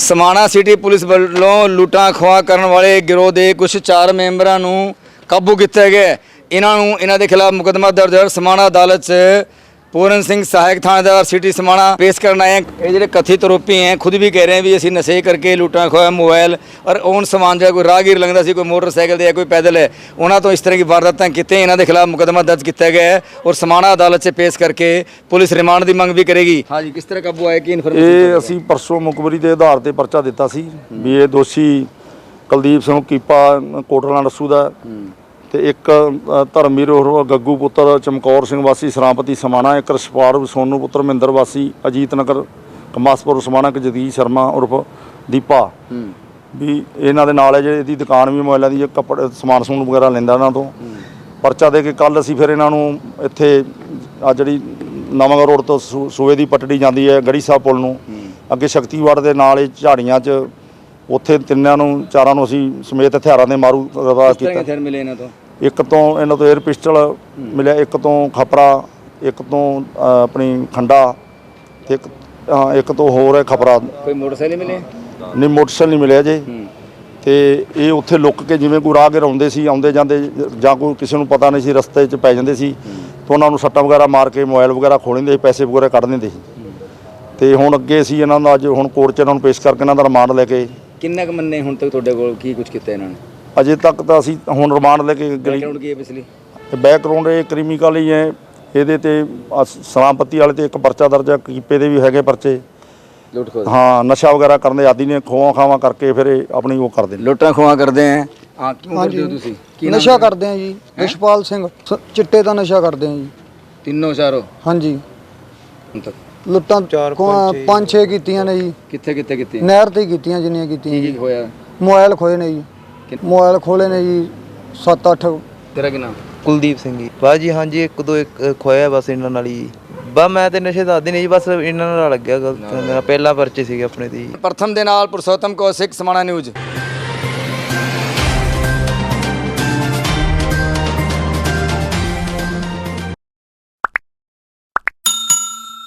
Samana city police ਵੱਲੋਂ ਲੁੱਟਾਂ ਖੋਹਾਂ ਕਰਨ ਵਾਲੇ ਗਿਰੋਹ ਦੇ ਕੁਝ ਚਾਰ ਮੈਂਬਰਾਂ ਨੂੰ ਕਾਬੂ ਕੀਤਾ ਗਿਆ ਇਹਨਾਂ ਨੂੰ ਇਹਨਾਂ ਦੇ ਖਿਲਾਫ ਮੁਕੱਦਮਾ ਦਰਜ ਸਮਾਣਾ ਅਦਾਲਤ 'ਚ ਪੂਰਨ ਸਿੰਘ ਸਹਾਇਕ ਥਾਣੇਦਾਰ ਸਿਟੀ ਸਮਾਣਾ ਪੇਸ਼ ਕਰਨ ਆਏ ਇਹ ਜਿਹੜੇ ਕਥਿਤ ਰੋਪੀ ਹੈ ਖੁਦ ਵੀ ਕਹਿ ਰਹੇ ਵੀ ਅਸੀਂ ਨਸ਼ੇ ਕਰਕੇ ਲੁੱਟਾਂ ਖੋਇਆ ਮੋਬਾਈਲ ਔਰ ਔਨ ਸਮਾਨ ਜਿਹੜਾ ਕੋਈ ਰਾਹਗੀਰ ਲੰਘਦਾ ਸੀ ਕੋਈ ਮੋਟਰਸਾਈਕਲ ਤੇ ਕੋਈ ਪੈਦਲ ਹੈ ਉਹਨਾਂ ਤੋਂ ਇਸ ਤਰ੍ਹਾਂ ਦੀ ਵਾਰਦਾਤਾਂ ਕੀਤੀਆਂ ਇਹਨਾਂ ਦੇ ਖਿਲਾਫ ਮੁਕਦਮਾ ਦਰਜ ਕੀਤਾ ਗਿਆ ਹੈ ਔਰ ਸਮਾਣਾ ਅਦਾਲਤ 'ਚ ਪੇਸ਼ ਕਰਕੇ ਪੁਲਿਸ ਰਿਮਾਂਡ ਦੀ ਮੰਗ ਵੀ ਕਰੇਗੀ। ਹਾਂਜੀ ਕਿਸ ਤਰ੍ਹਾਂ ਕਾਬੂ ਆਇਆ ਕੀ ਇਨਫੋਰਮੇਸ਼ਨ ਇਹ ਅਸੀਂ ਪਰਸੋਂ ਮੁਕਬਰੀ ਦੇ ਆਧਾਰ ਤੇ ਪਰਚਾ ਦਿੱਤਾ ਸੀ ਵੀ ਇਹ ਦੋਸ਼ੀ ਕੁਲਦੀਪ ਸਿੰਘ ਕੀਪਾ ਕੋਟਲਾ ਰਸੂ ਦਾ। ਤੇ ਇੱਕ ਧਰਮਵੀਰ ਉਰਫ ਗੱਗੂ ਪੁੱਤਰ ਚਮਕੌਰ ਸਿੰਘ ਵਾਸੀ ਸਰਾਮਪਤੀ ਸਮਾਣਾ ਇੱਕ ਰਛਪਾਲ ਸੋਨੂ ਪੁੱਤਰ ਮਹਿੰਦਰ ਵਾਸੀ ਅਜੀਤ ਨਗਰ ਕਮਾਸਪੁਰ ਸਮਾਣਾ ਜਗਦੀਸ਼ ਸ਼ਰਮਾ ਉਰਫ ਦੀਪਾ। ਵੀ ਇਹਨਾਂ ਦੇ ਨਾਲ ਹੈ ਜਿਹੜੇ ਇਹਦੀ ਦੁਕਾਨ ਵੀ ਮੋਬਾਈਲਾਂ ਦੀ ਕੱਪੜੇ ਸਮਾਨ ਸਮੂਨ ਵਗੈਰਾ ਲੈਂਦਾ ਇਹਨਾਂ ਤੋਂ। ਪਰਚਾ ਦੇ ਕੇ ਕੱਲ ਅਸੀਂ ਫਿਰ ਇਹਨਾਂ ਨੂੰ ਇੱਥੇ ਆ ਜਿਹੜੀ ਨਵਾਂਗੜ੍ਹ ਰੋਡ ਤੋਂ ਸੂਏ ਦੀ ਪਟੜੀ ਜਾਂਦੀ ਹੈ ਗੜੀ ਸਾਹਿਬ ਪੁਲ ਨੂੰ। ਅੱਗੇ ਸ਼ਕਤੀਗੜ੍ਹ ਦੇ ਨਾਲ ਇਹ ਝਾੜੀਆਂ 'ਚ ਉੱਥੇ ਤਿੰਨਾਂ ਨੂੰ ਚਾਰਾਂ ਨੂੰ ਅਸੀਂ ਸਮੇਤ ਹਥਿਆਰਾਂ ਦੇ ਮਾਰੂ ਰਵਾ ਕੀਤਾ। ਦੇ ਹਥਿਆਰ ਮਿਲੇ ਇਹਨਾਂ ਤੋਂ? ਇੱਕ ਤੋਂ ਇਹਨਾਂ ਤੋਂ 에ਅਰ ਪਿਸਟਲ ਮਿਲਿਆ ਇੱਕ ਤੋਂ ਖਪਰਾ ਇੱਕ ਤੋਂ ਆਪਣੀ ਖੰਡਾ ਤੇ ਇੱਕ ਅ, ਇੱਕ ਤੋਂ ਹੋਰ ਹੈ ਖਪਰਾ। ਕੋਈ ਮੋਟਰਸਾਈਕਲ ਮਿਲੇ? ਨਹੀਂ ਮੋਟਰਸਾਈਕਲ ਨਹੀਂ ਮਿਲਿਆ ਜੇ। ਤੇ ਇਹ ਉੱਥੇ ਲੁੱਕ ਕੇ ਜਿਵੇਂ ਕੋਈ ਰਾਹਗੀਰ ਆਉਂਦੇ ਸੀ ਆਉਂਦੇ ਜਾਂਦੇ ਜਾਂ ਕੋਈ ਕਿਸੇ ਨੂੰ ਪਤਾ ਨਹੀਂ ਸੀ ਰਸਤੇ 'ਚ ਪੈ ਜਾਂਦੇ ਸੀ ਤਾਂ ਉਹਨਾਂ ਨੂੰ ਸੱਟਾਂ ਵਗੈਰਾ ਮਾਰ ਕੇ ਮੋਬਾਈਲ ਵਗੈਰਾ ਖੋਹ ਲੈਂਦੇ ਸੀ ਪੈਸੇ ਵਗੈਰਾ ਕੱਢ ਦਿੰਦੇ ਸੀ। ਤੇ ਹੁਣ ਅੱਗੇ ਅਸੀਂ ਇਹਨਾਂ ਦਾ ਅੱਜ ਹੁਣ ਕੋਰਟ 'ਚ ਇਹਨਾਂ ਨੂੰ ਪੇਸ਼ ਕਰਕੇ ਇਹਨਾਂ ਦਾ ਰਿਮਾਂਡ ਲੈ ਕੇ ਕਿੰਨਾ ਕੁ ਮੰਨੇ ਹੁਣ ਤੱਕ ਤੁਹਾਡੇ ਕੋਲ ਕੀ ਕੁਝ ਕੀਤਾ ਇਹਨਾਂ ਨੇ? ਅਜੇ ਤੱਕ ਤਾਂ ਅਸੀਂ ਹੁਣ ਰਿਮਾਂਡ ਲੈ ਕੇ ਗਲੀ ਬੈਕਗ੍ਰਾਉਂਡ ਕੀ ਹੈ ਪਿਛਲੀ? ਬੈਕਗ੍ਰਾਉਂਡ ਇਹ ਕ੍ਰਿਮੀਕਲ ਹੀ ਹੈ। ਇਹਦੇ ਤੇ ਸਲਾਮਪਤੀ ਵਾਲੇ ਤੇ ਇੱਕ ਪਰਚਾ ਦਰਜ ਹੈ ਕੀਪੇ ਦੇ ਵੀ ਹੈਗੇ ਪਰਚੇ। ਲੁੱਟ ਖੋਹ ਹਾਂ ਨਸ਼ਾ ਵਗੈਰਾ ਕਰਨ ਦੇ ਆਦੀ ਨੇ ਖੋਹਾਂ ਖਾਵਾਂ ਕਰਕੇ ਫਿਰ ਇਹ ਆਪਣੀ ਉਹ ਕਰਦੇ ਨੇ। ਲੁੱਟਾਂ ਖੋਹਾਂ ਕਰਦੇ ਆ। ਹਾਂ ਕਿਉਂ ਕਰਦੇ ਹੋ ਤੁਸੀਂ? ਕੀ ਨਾਮ ਨਸ਼ਾ ਕਰਦੇ ਆ ਜੀ। ਵਿਸ਼ਪਾਲ ਸਿੰਘ ਸ- ਚਿੱਟੇ ਦਾ ਨਸ਼ਾ ਕਰਦੇ ਆ ਜੀ। ਤਿੰਨੋਂ ਚਾਰੋ ਹਾਂਜੀ। ਹੁਣ ਤੱਕ। ਲੁੱਟਾਂ ਪੰਜ ਛੇ ਕੀਤੀਆਂ ਨੇ ਜੀ। ਕਿੱਥੇ ਕਿੱਥੇ ਕੀਤੀ ਨਹਿਰ ਤੇ ਹੀ ਕੀਤੀਆਂ ਜਿੰਨੀਆਂ ਕੀਤੀਆਂ ਕੀ ਜੀ। ਕੀ ਹੋਇਆ? ਮੋਬਾਈਲ ਖੋਏ ਨੇ ਜੀ। ਕਿੰਨ- ਮੋਬਾਈਲ ਖੋਲੇ ਨੇ ਜੀ 7-8 ਤੇਰਾ ਕੀ ਨਾਮ? ਕੁਲਦੀਪ ਸਿੰਘ ਜੀ। ਬਸ ਜੀ ਹਾਂਜੀ ਇੱਕ ਦੋ ਇੱਕ ਖੋਇਆ ਬਸ ਇਹਨਾਂ ਨਾਲ ਹੀ। ਬਸ ਮੈਂ ਤੇ ਨਸ਼ੇ ਦੱਸਦੀ ਨਹੀਂ ਜੀ ਬਸ ਇਹਨਾਂ ਨਾਲ ਲੱਗਿਆ ਗਲਤ ਮੇਰਾ ਪਹਿਲਾ ਪਰਚੇ ਸੀਗੇ ਆਪਣੇ ਜੀ। ਪ੍ਰਥਮ ਦੇ ਨਾਲ ਪੁਰਸ਼ੋਤਮ ਕੌਸ਼ਿਕ ਸਮਾਣਾ ਨਿਊਜ਼।